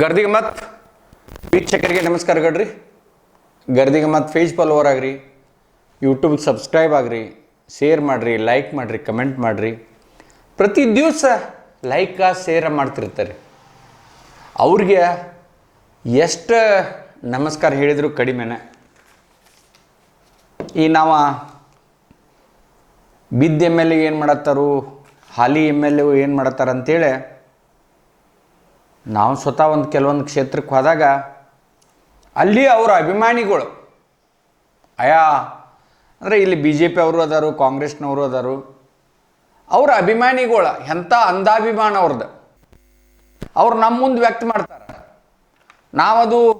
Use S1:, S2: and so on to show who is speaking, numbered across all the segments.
S1: ಗರ್ದಿಗೆ ಮತ್ತು ವೀಕ್ಷಕರಿಗೆ ನಮಸ್ಕಾರ ಗಡ್ರಿ. ಗರ್ದಿಗೆ ಮತ್ತು ಫೇಜ್ ಫಾಲೋವರ್ ಆಗ್ರಿ ಯೂಟ್ಯೂಬ್ ಸಬ್ಸ್ಕ್ರೈಬ್ ಆಗ್ರಿ ಶೇರ್ ಮಾಡಿರಿ ಲೈಕ್ ಮಾಡಿರಿ ಕಮೆಂಟ್ ಮಾಡಿರಿ. ಪ್ರತಿ ದಿವಸ ಲೈಕ ಶೇರ್ ಮಾಡ್ತಿರ್ತಾರೆ. ಅವ್ರಿಗೆ ಎಷ್ಟು ನಮಸ್ಕಾರ ಹೇಳಿದ್ರು ಕಡಿಮೆನೆ. ಈ ನಾವು ಬಿದ್ದ ಎಂ ಎಲ್ ಎ ಏನು ಮಾಡತ್ತಾರು, ಹಾಲಿ ಎಂ ಎಲ್ ಎ ಏನು ಮಾಡತ್ತಾರ ಅಂತೇಳಿ ನಾವು ಸ್ವತಃ ಒಂದು ಕೆಲವೊಂದು ಕ್ಷೇತ್ರಕ್ಕೆ ಹೋದಾಗ ಅಲ್ಲಿ ಅವರ ಅಭಿಮಾನಿಗಳು ಅಯಾ ಅಂದರೆ ಇಲ್ಲಿ ಬಿ ಜೆ ಪಿ ಅವರು ಅದಾರು, ಕಾಂಗ್ರೆಸ್ನವರು ಅದಾರು, ಅವ್ರ ಅಭಿಮಾನಿಗಳು ಎಂಥ ಅಂಧಾಭಿಮಾನ ಅವ್ರದ್ದು ಅವ್ರು ನಮ್ಮ ಮುಂದೆ ವ್ಯಕ್ತ ಮಾಡ್ತಾರೆ. ನಾವದು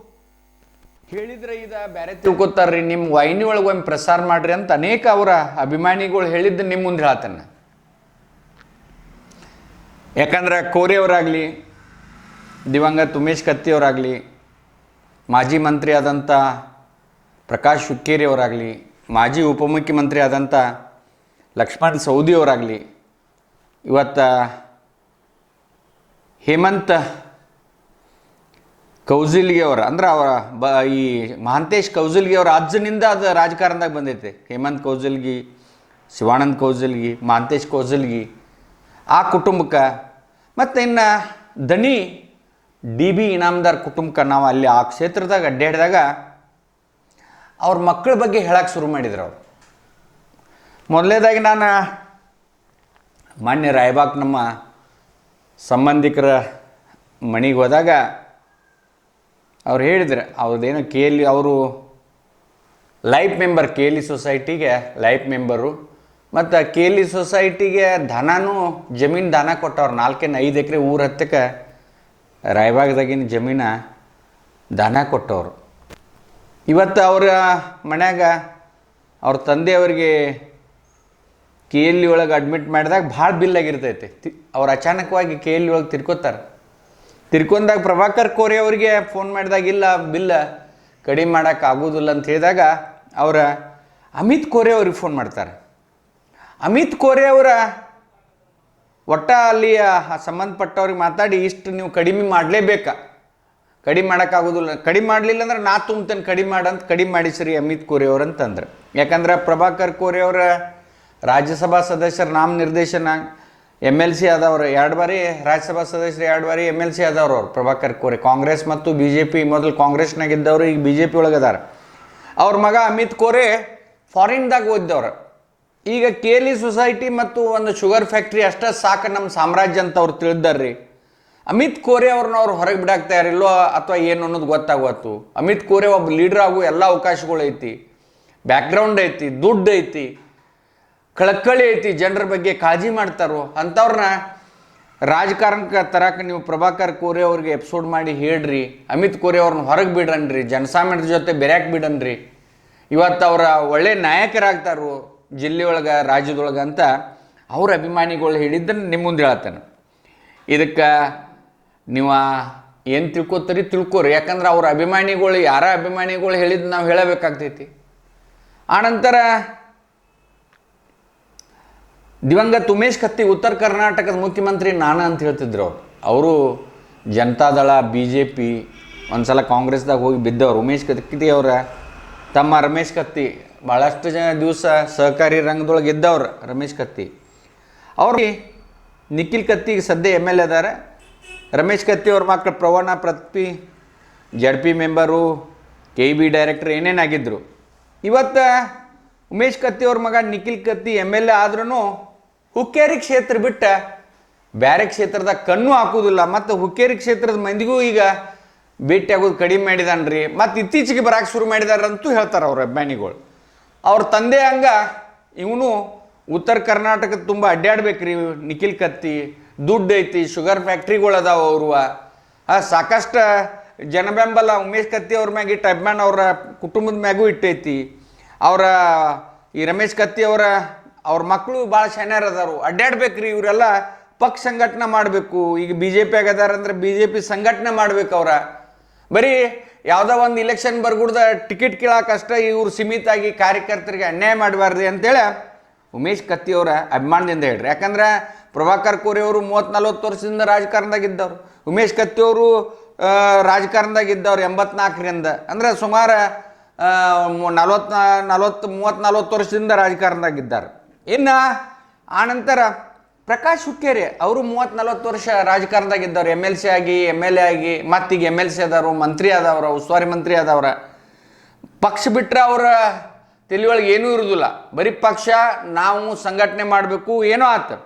S1: ಹೇಳಿದ್ರೆ ಇದ ಬೇರೆ ತಿಳ್ಕೊತಾರ್ರಿ ನಿಮ್ಮ ವಾಹಿನಿ ಒಳಗೆ ಒಮ್ಮೆ ಪ್ರಸಾರ ಮಾಡ್ರಿ ಅಂತ ಅನೇಕ ಅವರ ಅಭಿಮಾನಿಗಳು ಹೇಳಿದ್ದು ನಿಮ್ಮ ಮುಂದೆ ಹೇಳ್ತಾನೆ. ಯಾಕಂದ್ರೆ ಕೋರೆಯವರಾಗಲಿ ದಿವಂಗತ ಉಮೇಶ್ ಕತ್ತಿಯವರಾಗಲಿ ಮಾಜಿ ಮಂತ್ರಿ ಆದಂಥ ಪ್ರಕಾಶ್ ಹುಕ್ಕೇರಿ ಅವರಾಗಲಿ, ಮಾಜಿ ಉಪಮುಖ್ಯಮಂತ್ರಿ ಆದಂಥ ಲಕ್ಷ್ಮಣ್ ಸೌದಿಯವರಾಗಲಿ ಇವತ್ತು ಹೇಮಂತ್ ಕೌಜಿಲ್ಗಿ ಅವರ, ಅಂದ್ರೆ ಅವರ ಬ, ಈ ಮಹಾಂತೇಶ್ ಕೌಜಿಲ್ಗಿ ಅವರ ಅಜ್ಜನಿಂದ ಅದು ರಾಜಕಾರಣದಾಗ ಬಂದೈತೆ. ಹೇಮಂತ್ ಕೌಜಿಲ್ಗಿ, ಶಿವಾನಂದ್ ಕೌಜಿಲ್ಗಿ, ಮಹಾಂತೇಶ್ ಕೌಜಿಲ್ಗಿ, ಆ ಕುಟುಂಬಕ್ಕೆ ಮತ್ತು ಇನ್ನು ದನಿ ಡಿ ಬಿ ಇನಾಮದಾರ್ ಕುಟುಂಬಕ್ಕೆ ನಾವು ಅಲ್ಲಿ ಆ ಕ್ಷೇತ್ರದಾಗ ಅಡ್ಡಾಡಿದಾಗ ಅವ್ರ ಮಕ್ಕಳ ಬಗ್ಗೆ ಹೇಳಕ್ಕೆ ಶುರು ಮಾಡಿದ್ರು ಅವರು. ಮೊದಲನೇದಾಗಿ ನಾನು ಮಾನ್ಯ ರಾಯಬಾಗ್ ನಮ್ಮ ಸಂಬಂಧಿಕರ ಮನೆಗೆ ಹೋದಾಗ ಅವ್ರು ಹೇಳಿದ್ರು ಅವ್ರದ್ದೇನೋ ಕೆ ಎಲ್ ಅವರು life member K L E ಸೊಸೈಟಿಗೆ ಲೈಫ್ ಮೆಂಬರು, ಮತ್ತು ಕೆ ಎಲ್ ಇ ಸೊಸೈಟಿಗೆ ದನನೂ ಜಮೀನು ದಾನ ಕೊಟ್ಟವ್ರು ನಾಲ್ಕೇನು ಐದು ಎಕರೆ ಊರ ಹತ್ತಕ್ಕೆ ರಾಯಬಾಗದಾಗಿನ ಜಮೀನ ದಾನ ಕೊಟ್ಟವರು. ಇವತ್ತು ಅವರ ಮನ್ಯಾಗ ಅವ್ರ ತಂದೆಯವ್ರಿಗೆ ಕೆ ಎಲ್ ಇ ಒಳಗೆ ಅಡ್ಮಿಟ್ ಮಾಡಿದಾಗ ಭಾಳ ಬಿಲ್ ಆಗಿರ್ತೈತಿ. ತಿ, ಅವ್ರು ಅಚಾನಕವಾಗಿ ಕೆ ಎಲ್ ಒಳಗೆ ತಿರ್ಕೊತಾರೆ. ತಿರ್ಕೊಂಡಾಗ ಪ್ರಭಾಕರ್ ಕೋರೆ ಅವರಿಗೆ ಫೋನ್ ಮಾಡಿದಾಗ, ಇಲ್ಲ ಬಿಲ್ ಕಡಿಮೆ ಮಾಡೋಕೆ ಆಗೋದಿಲ್ಲ ಅಂತ ಹೇಳಿದಾಗ ಅವರ ಅಮಿತ್ ಕೋರೆ ಅವ್ರಿಗೆ ಫೋನ್ ಮಾಡ್ತಾರೆ. ಅಮಿತ್ ಕೋರೆ ಅವರ ಒಟ್ಟ ಅಲ್ಲಿ ಸಂಬಂಧಪಟ್ಟವ್ರಿಗೆ ಮಾತಾಡಿ ಇಷ್ಟು ನೀವು ಕಡಿಮೆ ಮಾಡಲೇಬೇಕಾ. ಕಡಿಮೆ ಮಾಡೋಕ್ಕಾಗೋದಿಲ್ಲ. ಕಡಿಮೆ ಮಾಡಲಿಲ್ಲ ಅಂದ್ರೆ ನಾ ತುಂಬ್ತೇನೆ ಕಡಿಮೆ ಮಾಡಂತ ಕಡಿಮೆ ಮಾಡಿಸ್ರಿ ಅಮಿತ್ ಕೋರಿ ಅವ್ರು ಅಂತಂದ್ರೆ. ಯಾಕಂದ್ರೆ ಪ್ರಭಾಕರ್ ಕೋರಿ ಅವರ ರಾಜ್ಯಸಭಾ ಸದಸ್ಯರ ನಾಮ ನಿರ್ದೇಶನ ಎಂ ಎಲ್ ಸಿ ಆದವ್ರು. ಎರಡು ಬಾರಿ ರಾಜ್ಯಸಭಾ ಸದಸ್ಯರು, ಎರಡು ಬಾರಿ ಎಂ ಎಲ್ ಸಿ ಆದವ್ರು ಅವ್ರು ಪ್ರಭಾಕರ್ ಕೋರೆ. ಕಾಂಗ್ರೆಸ್ ಮತ್ತು ಬಿ ಜೆ ಪಿ ಮೊದಲು ಕಾಂಗ್ರೆಸ್ನಾಗಿದ್ದವರು ಈಗ ಬಿ ಜೆ ಪಿ ಒಳಗದಾರ. ಅವ್ರ ಮಗ ಅಮಿತ್ ಕೋರೆ ಫಾರಿನ್ದಾಗ ಓದಿದವ್ರು. ಈಗ ಕೇಲಿ ಸೊಸೈಟಿ ಮತ್ತು ಒಂದು ಶುಗರ್ ಫ್ಯಾಕ್ಟ್ರಿ ಅಷ್ಟೇ ಸಾಕು ನಮ್ಮ ಸಾಮ್ರಾಜ್ಯ ಅಂತ ಅವ್ರು ತಿಳಿದಾರ್ರಿ. ಅಮಿತ್ ಕೋರೆ ಅವ್ರನ್ನ ಅವ್ರು ಹೊರಗೆ ಬಿಡಾಕ್ ತಯಾರಿಲ್ಲೋ ಅಥವಾ ಏನು ಅನ್ನೋದು ಗೊತ್ತಾಗೋತು ಅಮಿತ್ ಕೋರೆ ಒಬ್ಬ ಲೀಡರ್ ಆಗೋ ಎಲ್ಲ ಅವಕಾಶಗಳು ಐತಿ. ಬ್ಯಾಕ್ಗ್ರೌಂಡ್ ಐತಿ, ದುಡ್ಡು ಐತಿ, ಕಳಕಳಿ ಐತಿ, ಜನರ ಬಗ್ಗೆ ಕಾಳಜಿ ಮಾಡ್ತಾರೋ ಅಂಥವ್ರನ್ನ ರಾಜಕಾರಣಕ್ಕೆ ತರಕ್ಕೆ ನೀವು ಪ್ರಭಾಕರ್ ಕೋರೆ ಅವ್ರಿಗೆ ಎಪಿಸೋಡ್ ಮಾಡಿ ಹೇಳ್ರಿ. ಅಮಿತ್ ಕೋರೆ ಅವ್ರನ್ನ ಹೊರಗೆ ಬಿಡ್ರನ್ರಿ, ಜನಸಾಮಾನ್ಯರ ಜೊತೆ ಬೆರ್ಯಾಕೆ ಬಿಡನ್ರಿ. ಇವತ್ತು ಅವರ ಒಳ್ಳೆ ನಾಯಕರಾಗ್ತಾರೋ ಜಿಲ್ಲೆಯೊಳಗೆ, ರಾಜ್ಯದೊಳಗೆ ಅಂತ ಅವ್ರ ಅಭಿಮಾನಿಗಳು ಹೇಳಿದ್ದನ್ನು ನಿಮ್ಮ ಮುಂದೆ ಹೇಳತ್ತಾನೆ. ಇದಕ್ಕೆ ನೀವು ಏನು ತಿಳ್ಕೊತೀರಿ ತಿಳ್ಕೊರಿ. ಯಾಕಂದ್ರೆ ಅವ್ರ ಅಭಿಮಾನಿಗಳು, ಯಾರ ಅಭಿಮಾನಿಗಳು ಹೇಳಿದ್ದು ನಾವು ಹೇಳಬೇಕಾಗ್ತೈತಿ. ಆನಂತರ ದಿವಂಗತ ಉಮೇಶ್ ಕತ್ತಿ, ಉತ್ತರ ಕರ್ನಾಟಕದ ಮುಖ್ಯಮಂತ್ರಿ ನಾನು ಅಂತ ಹೇಳ್ತಿದ್ರು ಅವ್ರು. ಅವರು ಜನತಾದಳ ಬಿ ಜೆ ಪಿ ಒಂದು ಸಲ ಕಾಂಗ್ರೆಸ್ದಾಗ ಹೋಗಿ ಬಿದ್ದವ್ರು. ಉಮೇಶ್ ಕತ್ತಿ ಅವರ ತಮ್ಮ ರಮೇಶ್ ಕತ್ತಿ ಭಾಳಷ್ಟು ಜನ ದಿವಸ ಸಹಕಾರಿ ರಂಗದೊಳಗೆ ಇದ್ದವ್ರು ರಮೇಶ್ ಕತ್ತಿ. ಅವ್ರಿಗೆ ನಿಖಿಲ್ ಕತ್ತಿಗೆ ಸದ್ಯ ಎಂ ಎಲ್ ಅದಾರ ರಮೇಶ್ ಕತ್ತಿ ಅವ್ರ ಮಕ್ಕಳು ಪ್ರವಣ ಪ್ರತಿ Z P member K B director ಏನೇನಾಗಿದ್ದರು ಇವತ್ತು ಉಮೇಶ್ ಕತ್ತಿ ಅವ್ರ ಮಗ, Nikhil Katti M L A ಆದ್ರೂ ಹುಕ್ಕೇರಿ ಕ್ಷೇತ್ರ ಬಿಟ್ಟ ಬೇರೆ ಕ್ಷೇತ್ರದಾಗ ಕಣ್ಣು ಹಾಕೋದಿಲ್ಲ. ಮತ್ತು ಹುಕ್ಕೇರಿ ಕ್ಷೇತ್ರದ ಮಂದಿಗೂ ಈಗ ಭೇಟಿ ಆಗೋದು ಕಡಿಮೆ ಮಾಡಿದಾನ್ರಿ. ಮತ್ತು ಇತ್ತೀಚೆಗೆ ಬರಕ್ಕೆ ಶುರು ಮಾಡಿದಾರಂತೂ ಹೇಳ್ತಾರೆ ಅವ್ರ ಅಭಿಮಾನಿಗಳು. ಅವ್ರ ತಂದೆ ಹಂಗ, ಇವನು ಉತ್ತರ ಕರ್ನಾಟಕ ತುಂಬ ಅಡ್ಡಾಡ್ಬೇಕ್ರಿ ನಿಖಿಲ್ ಕತ್ತಿ, ದುಡ್ಡು ಐತಿ, ಶುಗರ್ ಫ್ಯಾಕ್ಟ್ರಿಗಳು ಅದಾವ ಅವರು ಸಾಕಷ್ಟು ಜನಬೆಂಬಲ ಉಮೇಶ್ ಕತ್ತಿ ಅವ್ರ ಮ್ಯಾಗ ಇಟ್ಟು ಅಭಿಮಾನ ಅವರ ಕುಟುಂಬದ ಮ್ಯಾಗೂ ಇಟ್ಟೈತಿ. ಅವರ, ಈ ರಮೇಶ್ ಕತ್ತಿ ಅವರ, ಅವ್ರ ಮಕ್ಕಳು ಭಾಳ ಅದಾರು. ಅಡ್ಡಾಡ್ಬೇಕ್ರಿ ಇವರೆಲ್ಲ ಪಕ್ಷ ಸಂಘಟನೆ ಮಾಡಬೇಕು. ಈಗ ಬಿ ಜೆ ಪಿ ಆಗದಾರ ಅಂದ್ರೆ ಬಿ ಜೆ ಪಿ ಸಂಘಟನೆ ಮಾಡ್ಬೇಕು ಅವ್ರ. ಬರೀ ಯಾವುದೋ ಒಂದು ಇಲೆಕ್ಷನ್ ಬರ್ಗುಡ್ದ ಟಿಕೆಟ್ ಕೇಳಕ್ಕಷ್ಟ ಇವ್ರು ಸೀಮಿತ ಆಗಿ ಕಾರ್ಯಕರ್ತರಿಗೆ ಅನ್ಯಾಯ ಮಾಡಬಾರ್ದು ಅಂತೇಳಿ ಉಮೇಶ್ ಕತ್ತಿಯವರ ಅಭಿಮಾನದಿಂದ ಹೇಳ್ರಿ. ಯಾಕಂದ್ರೆ ಪ್ರಭಾಕರ್ ಕೋರಿ ಅವರು ಮೂವತ್ತು ನಲ್ವತ್ತು ವರ್ಷದಿಂದ ರಾಜಕಾರಣದಾಗ ಇದ್ದವ್ರು. ಉಮೇಶ್ ಕತ್ತಿಯವರು ರಾಜಕಾರಣದಾಗ ಇದ್ದವ್ರು ಎಂಬತ್ನಾಲ್ಕರಿಂದ. ಅಂದ್ರೆ ಸುಮಾರು ನಲ್ವತ್ತು ನಲ್ವತ್ತು ಮೂವತ್ತು ನಲ್ವತ್ತು ವರ್ಷದಿಂದ ರಾಜಕಾರಣದಾಗ ಇದ್ದಾರೆ. ಇನ್ನು ಆನಂತರ ಪ್ರಕಾಶ್ ಹುಕ್ಕೇರಿ, ಅವರು ಮೂವತ್ತು ನಲ್ವತ್ತು ವರ್ಷ ರಾಜಕಾರಣದಾಗ ಇದ್ದವ್ರು ಎಂ ಎಲ್ ಸಿ ಆಗಿ ಎಂ ಎಲ್ ಎ ಆಗಿ, ಮತ್ತೀಗ ಎಂ ಎಲ್ ಸಿ ಆದವರು, ಮಂತ್ರಿ ಆದವ್ರ, ಉಸ್ತುವಾರಿ ಮಂತ್ರಿ ಆದವ್ರ. ಪಕ್ಷ ಬಿಟ್ಟರೆ ಅವರ ತಿಳಿವಳಿಗೆ ಏನೂ ಇರೋದಿಲ್ಲ. ಬರೀ ಪಕ್ಷ, ನಾವು ಸಂಘಟನೆ ಮಾಡಬೇಕು, ಏನೋ ಆತು.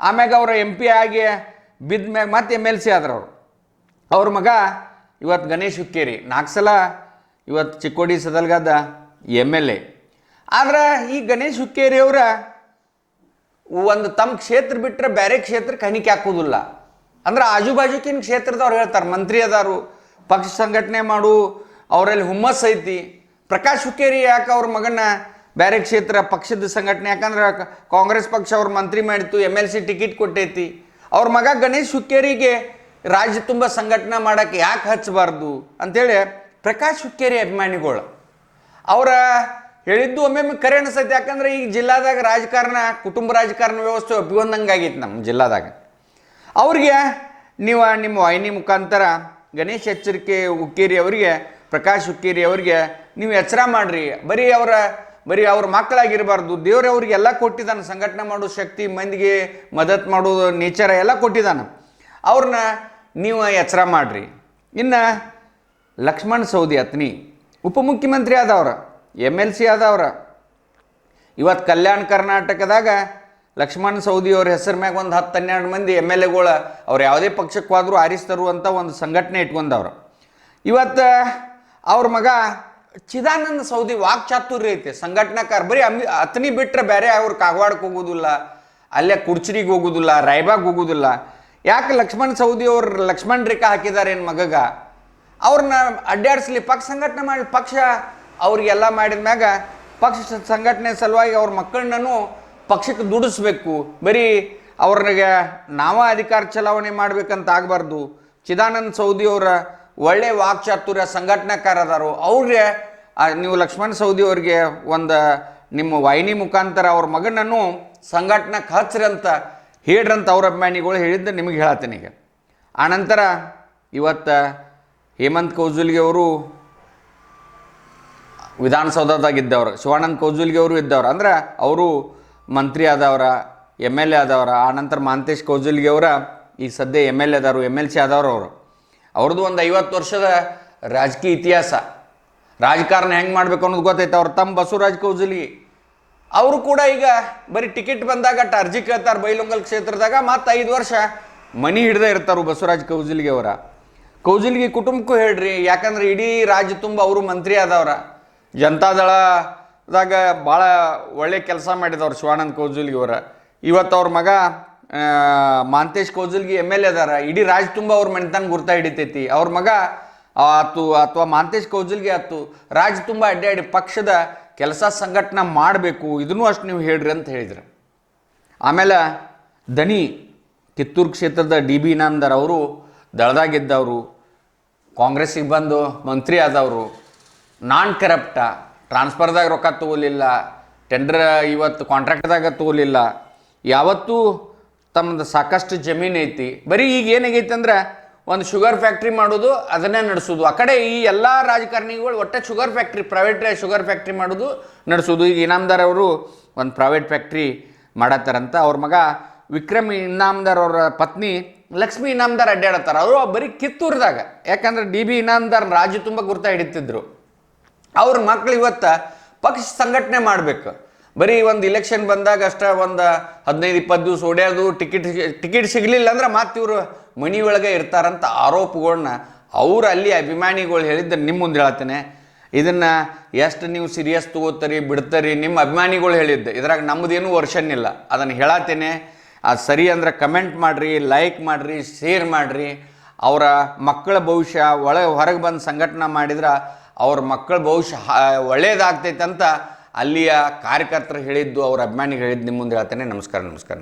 S1: ಆಮ್ಯಾಗ ಅವರು ಎಂ ಪಿ ಆಗಿ ಬಿದ್ದ ಮ್ಯಾಗ ಮತ್ತೆ ಎಂ ಎಲ್ ಸಿ ಆದ್ರ ಅವರು ಮಗ ಇವತ್ತು ಗಣೇಶ್ ಹುಕ್ಕೇರಿ. ನಾಲ್ಕು ಸಲ ಇವತ್ತು ಚಿಕ್ಕೋಡಿ ಸದಲ್ಗಾದ ಎಂ ಎಲ್ ಎ ಆದ್ರೆ ಈ ಗಣೇಶ್ ಹುಕ್ಕೇರಿ ಅವರ ಒಂದು ತಮ್ಮ ಕ್ಷೇತ್ರ ಬಿಟ್ಟರೆ ಬೇರೆ ಕ್ಷೇತ್ರಕ್ಕೆ ಹಣಿಕೆ ಹಾಕೋದಿಲ್ಲ ಅಂದ್ರೆ ಆಜು ಬಾಜುಕಿನ ಕ್ಷೇತ್ರದವ್ರು ಹೇಳ್ತಾರೆ, ಮಂತ್ರಿ ಅದಾರು, ಪಕ್ಷ ಸಂಘಟನೆ ಮಾಡು, ಅವರಲ್ಲಿ ಹುಮ್ಮಸ್ ಐತಿ. ಪ್ರಕಾಶ್ ಹುಕ್ಕೇರಿ ಯಾಕೆ ಅವ್ರ ಮಗನ ಬೇರೆ ಕ್ಷೇತ್ರ, ಪಕ್ಷದ ಸಂಘಟನೆ, ಯಾಕಂದ್ರೆ ಕಾಂಗ್ರೆಸ್ ಪಕ್ಷ ಅವ್ರ ಮಂತ್ರಿ ಮಾಡಿತ್ತು ಎಂ ಎಲ್ ಸಿ ಟಿಕೆಟ್ ಕೊಟ್ಟೈತಿ. ಅವ್ರ ಮಗ ಗಣೇಶ್ ಹುಕ್ಕೇರಿಗೆ ರಾಜ್ಯ ತುಂಬ ಸಂಘಟನೆ ಮಾಡಕ್ಕೆ ಯಾಕೆ ಹಚ್ಚಬಾರ್ದು? ಅಂತೇಳಿ ಪ್ರಕಾಶ್ ಹುಕ್ಕೇರಿ ಅಭಿಮಾನಿಗಳು. ಅವರ ಹೇಳಿದ್ದು ಒಮ್ಮೊಮ್ಮೆ ಕರೆ ಅನಿಸ್ತೈತೆ. ಯಾಕಂದ್ರೆ ಈಗ ಜಿಲ್ಲಾದಾಗ ರಾಜಕಾರಣ, ಕುಟುಂಬ ರಾಜಕಾರಣ ವ್ಯವಸ್ಥೆ ಒಪ್ಪಿಕೊಂಡಂಗೆ ಆಗೈತೆ ನಮ್ಮ ಜಿಲ್ಲಾದಾಗ. ಅವ್ರಿಗೆ ನೀವು ನಿಮ್ಮ ವಾಹಿನಿ ಮುಖಾಂತರ ಗಣೇಶ್ ಎಚ್ಚರಿಕೆ ಉಕ್ಕೇರಿ ಅವರಿಗೆ, ಪ್ರಕಾಶ್ ಉಕ್ಕೇರಿ ಅವರಿಗೆ ನೀವು ಎಚ್ಚರ ಮಾಡ್ರಿ. ಬರೀ ಅವರ, ಬರೀ ಅವ್ರ ಮಕ್ಕಳಾಗಿರಬಾರ್ದು. ದೇವ್ರೆ ಅವ್ರಿಗೆ ಎಲ್ಲ ಕೊಟ್ಟಿದ್ದಾನೆ. ಸಂಘಟನೆ ಮಾಡೋ ಶಕ್ತಿ, ಮಂದಿಗೆ ಮದತ್ ಮಾಡೋದು ನೇಚರ ಎಲ್ಲ ಕೊಟ್ಟಿದ್ದಾನೆ. ಅವ್ರನ್ನ ನೀವು ಎಚ್ಚರ ಮಾಡ್ರಿ. ಇನ್ನು ಲಕ್ಷ್ಮಣ್ ಸೌದಿ ಅತ್ನಿ ಉಪಮುಖ್ಯಮಂತ್ರಿ ಆದವ್ರ. ಎಂ ಎಲ್ ಸಿ ಆದವ್ರ. ಇವತ್ತು ಕಲ್ಯಾಣ ಕರ್ನಾಟಕದಾಗ ಲಕ್ಷ್ಮಣ್ ಸೌದಿ ಅವ್ರ ಹೆಸರು ಮ್ಯಾಗ ಒಂದು ಹತ್ತು ಹನ್ನೆರಡು ಮಂದಿ ಎಂ ಎಲ್ ಎಗಳು ಅವ್ರು ಯಾವುದೇ ಪಕ್ಷಕ್ಕೆ ಆರಿಸ್ತರು ಅಂತ ಒಂದು ಸಂಘಟನೆ ಇಟ್ಕೊಂಡವ್ರು. ಇವತ್ತು, ಅವ್ರ ಮಗ ಚಿದಾನಂದ ಸೌದಿ ವಾಕ್ಚಾತುರ್ಯ ಐತೆ. ಸಂಘಟನಾಕಾರ. ಬರೀ ಅಮಿ ಅತನಿ ಬಿಟ್ಟರೆ ಬೇರೆ ಅವ್ರು ಕಾಗವಾಡಕ್ಕೆ ಹೋಗೋದಿಲ್ಲ. ಅಲ್ಲೇ ಕುಡ್ಚಿರಿಗೆ ಹೋಗೋದಿಲ್ಲ, ರಾಯ್ಬಾಗ್ ಹೋಗೋದಿಲ್ಲ. ಯಾಕೆ ಲಕ್ಷ್ಮಣ್ ಸೌದಿ ಅವ್ರು ಲಕ್ಷ್ಮಣ್ ರೇಖಾ ಹಾಕಿದ್ದಾರೆ ಏನು ಮಗಗ? ಅವ್ರನ್ನ ಅಡ್ಡಾಡಿಸ್ಲಿ ಪಕ್ಷ, ಸಂಘಟನೆ ಮಾಡಿ ಪಕ್ಷ ಅವ್ರಿಗೆಲ್ಲ ಮಾಡಿದ ಮ್ಯಾಗ ಪಕ್ಷ ಸಂಘಟನೆ ಸಲುವಾಗಿ ಅವ್ರ ಮಕ್ಕಳನ್ನೂ ಪಕ್ಷಕ್ಕೆ ದುಡಿಸ್ಬೇಕು. ಬರೀ ಅವ್ರಿಗೆ ನಾವ ಅಧಿಕಾರ ಚಲಾವಣೆ ಮಾಡ್ಬೇಕಂತ ಆಗಬಾರ್ದು. ಚಿದಾನಂದ ಸೌದಿ ಅವರ ಒಳ್ಳೆ ವಾಕ್ಚಾತುರ್ಯ ಸಂಘಟನಾಕಾರದಾರು ಅವ್ರಿಗೆ ನೀವು ಲಕ್ಷ್ಮಣ್ ಸೌದಿ ಅವ್ರಿಗೆ ಒಂದು ನಿಮ್ಮ ವಾಹಿನಿ ಮುಖಾಂತರ ಅವ್ರ ಮಗನನ್ನು ಸಂಘಟನೆಗೆ ಹಚ್ಚ್ರಿ ಅಂತ ಹೇಳ್ರಂತ ಅವ್ರ ಅಭಿಮಾನಿಗಳು ಹೇಳಿದ್ದು ನಿಮಗೆ ಹೇಳತ್ತೀನಿ ಈಗ. ಆನಂತರ ಇವತ್ತು ಹೇಮಂತ್ ಕೌಜುಲ್ಗೆ ಅವರು ವಿಧಾನಸೌಧದಾಗ ಇದ್ದವ್ರು ಶಿವಾನಂದ್ ಕೌಜುಲ್ಗಿ ಅವರು ಇದ್ದವ್ರು. ಅಂದ್ರೆ ಅವರು ಮಂತ್ರಿ ಆದವ್ರ, ಎಂ ಎಲ್ ಎ ಆದವ್ರ ಆನಂತರ ಮಾಂತೇಶ್ ಕೌಜುಲ್ಗೆ ಅವರ, ಈ ಸದ್ಯ ಎಂ ಎಲ್ ಎ ಆದವರು, ಎಂ ಎಲ್ ಸಿ ಆದವ್ರು ಅವರು. ಅವ್ರದ್ದು ಒಂದು ಐವತ್ತು ವರ್ಷದ ರಾಜಕೀಯ ಇತಿಹಾಸ. ರಾಜಕಾರಣ ಹೆಂಗೆ ಮಾಡ್ಬೇಕು ಅನ್ನೋದು ಗೊತ್ತೈತೆ. ಅವ್ರು ತಮ್ಮ ಬಸವರಾಜ್ ಕೌಜುಲ್ಗೆ ಅವರು ಕೂಡ ಈಗ ಬರೀ ಟಿಕೆಟ್ ಬಂದಾಗ ಅರ್ಜಿ ಕೇಳ್ತಾರೆ ಬೈಲೊಂಗಲ್ ಕ್ಷೇತ್ರದಾಗ, ಮತ್ತು ಐದು ವರ್ಷ ಮನಿ ಹಿಡ್ದೇ ಇರ್ತಾರೆ ಬಸವರಾಜ್ ಕೌಜುಲ್ಗಿ ಅವರ. ಕೌಜುಲ್ಗಿ ಕುಟುಂಬಕ್ಕೂ ಹೇಳ್ರಿ, ಯಾಕಂದ್ರೆ ಇಡೀ ರಾಜ್ಯ ತುಂಬ ಅವರು ಮಂತ್ರಿ ಆದವ್ರ. ಜನತಾದಳದಾಗ ಭಾಳ ಒಳ್ಳೆ ಕೆಲಸ ಮಾಡಿದವ್ರು ಶಿವಾನಂದ್ ಕೌಜುಲ್ಗಿ ಅವರ ಇವತ್ತು ಅವ್ರ ಮಗ Mahantesh Kaujalgi M L A ಅದಾರ. ಇಡೀ ರಾಜ್ ತುಂಬ ಅವ್ರ ಮನೆತನ ಗುರ್ತಾ ಹಿಡಿತೈತಿ. ಅವ್ರ ಮಗ ಆತು ಅಥವಾ ಮಾಂತೇಶ್ ಕೌಜುಲ್ಗಿ ಆತು. ರಾಜ್ ತುಂಬ ಅಡ್ಡಾಡಿ ಪಕ್ಷದ ಕೆಲಸ ಸಂಘಟನೆ ಮಾಡಬೇಕು. ಇದನ್ನು ಅಷ್ಟು ನೀವು ಹೇಳ್ರಿ ಅಂತ ಹೇಳಿದ್ರು. ಆಮೇಲೆ ದನಿ ಕಿತ್ತೂರು ಕ್ಷೇತ್ರದ ಡಿ ಬಿ ಇನಾಮ್ದಾರ್ ಅವರು ದಳದಾಗಿದ್ದವರು ಕಾಂಗ್ರೆಸ್ಸಿಗೆ ಬಂದು ಮಂತ್ರಿ ಆದವರು. ನಾನ್ ಕರಪ್ಟ ಟ್ರಾನ್ಸ್ಫರ್ದಾಗ ರೊಕ್ಕ ತಗೋಲಿಲ್ಲ ಟೆಂಡರ್ ಇವತ್ತು ಕಾಂಟ್ರಾಕ್ಟ್ದಾಗ ತಗೋಲಿಲ್ಲ. ಯಾವತ್ತೂ ತಮ್ಮದು ಸಾಕಷ್ಟು ಜಮೀನು ಐತಿ. ಬರೀ ಈಗ ಏನಾಗೈತೆ ಅಂದ್ರೆ ಒಂದು ಶುಗರ್ ಫ್ಯಾಕ್ಟ್ರಿ ಮಾಡೋದು, ಅದನ್ನೇ ನಡೆಸೋದು. ಆ ಕಡೆ ಈ ಎಲ್ಲ ರಾಜಕಾರಣಿಗಳು ಒಟ್ಟೆ sugar factory private sugar factory ಮಾಡೋದು, ನಡೆಸೋದು. ಈಗ ಇನಾಮದಾರ್ ಅವರು ಒಂದು ಪ್ರೈವೇಟ್ ಫ್ಯಾಕ್ಟ್ರಿ ಮಾಡತ್ತಾರಂತ. ಅವ್ರ ಮಗ ವಿಕ್ರಮ್ ಇನಾಮ್ದಾರ್ ಅವರ ಪತ್ನಿ ಲಕ್ಷ್ಮಿ ಇನಾಮದಾರ್ ಅಡ್ಡಾಡತ್ತಾರ. ಅವರು ಬರೀ ಕಿತ್ತೂರ್ದಾಗ. ಯಾಕಂದ್ರೆ ಡಿ ಬಿ ಇನಾಮದಾರ್ ರಾಜ್ಯ ತುಂಬ ಗುರ್ತ ಹಿಡಿತಿದ್ರು. ಅವ್ರ ಮಕ್ಳು ಇವತ್ತ ಪಕ್ಷ ಸಂಘಟನೆ ಮಾಡ್ಬೇಕು. ಬರೀ ಒಂದು ಇಲೆಕ್ಷನ್ ಬಂದಾಗ ಅಷ್ಟೇ ಒಂದು ಹದಿನೈದು ಇಪ್ಪತ್ತು ದಿವಸ ಓಡ್ಯಾದು ಟಿಕೆಟ್ ಟಿಕೆಟ್ ಸಿಗಲಿಲ್ಲ ಅಂದ್ರೆ ಮತ್ತೆ ಇವರು ಮನಿ ಒಳಗೆ ಇರ್ತಾರಂತ ಆರೋಪಗಳನ್ನ ಅವ್ರು ಅಲ್ಲಿ ಅಭಿಮಾನಿಗಳು ಹೇಳಿದ್ದ ನಿಮ್ಮ ಮುಂದೆ ಹೇಳ್ತೇನೆ ಇದನ್ನು ಎಷ್ಟು ನೀವು ಸೀರಿಯಸ್ ತಗೋತೀರಿ, ಬಿಡ್ತೀರಿ ನಿಮ್ಮ ಅಭಿಮಾನಿಗಳು ಹೇಳಿದ್ದು. ಇದ್ರಾಗ ನಮ್ಮದೇನು ವರ್ಷನ್ ಇಲ್ಲ. ಅದನ್ನು ಹೇಳತ್ತೇನೆ. ಅದು ಸರಿ ಅಂದ್ರೆ ಕಮೆಂಟ್ ಮಾಡಿರಿ ಲೈಕ್ ಮಾಡಿರಿ ಶೇರ್ ಮಾಡಿರಿ. ಅವರ ಮಕ್ಕಳ ಭವಿಷ್ಯ ಒಳಗೆ ಹೊರಗೆ ಬಂದು ಸಂಘಟನೆ ಮಾಡಿದ್ರೆ ಅವ್ರ ಮಕ್ಕಳು ಬಹುಶಃ ಒಳ್ಳೆಯದಾಗ್ತೈತೆ ಅಂತ ಅಲ್ಲಿಯ ಕಾರ್ಯಕರ್ತರು ಹೇಳಿದ್ದು, ಅವ್ರ ಅಭಿಮಾನಿಗಳು ಹೇಳಿದ್ದು ನಿಮ್ಮ ಮುಂದೆ ಹೇಳ್ತೇನೆ. ನಮಸ್ಕಾರ ನಮಸ್ಕಾರ.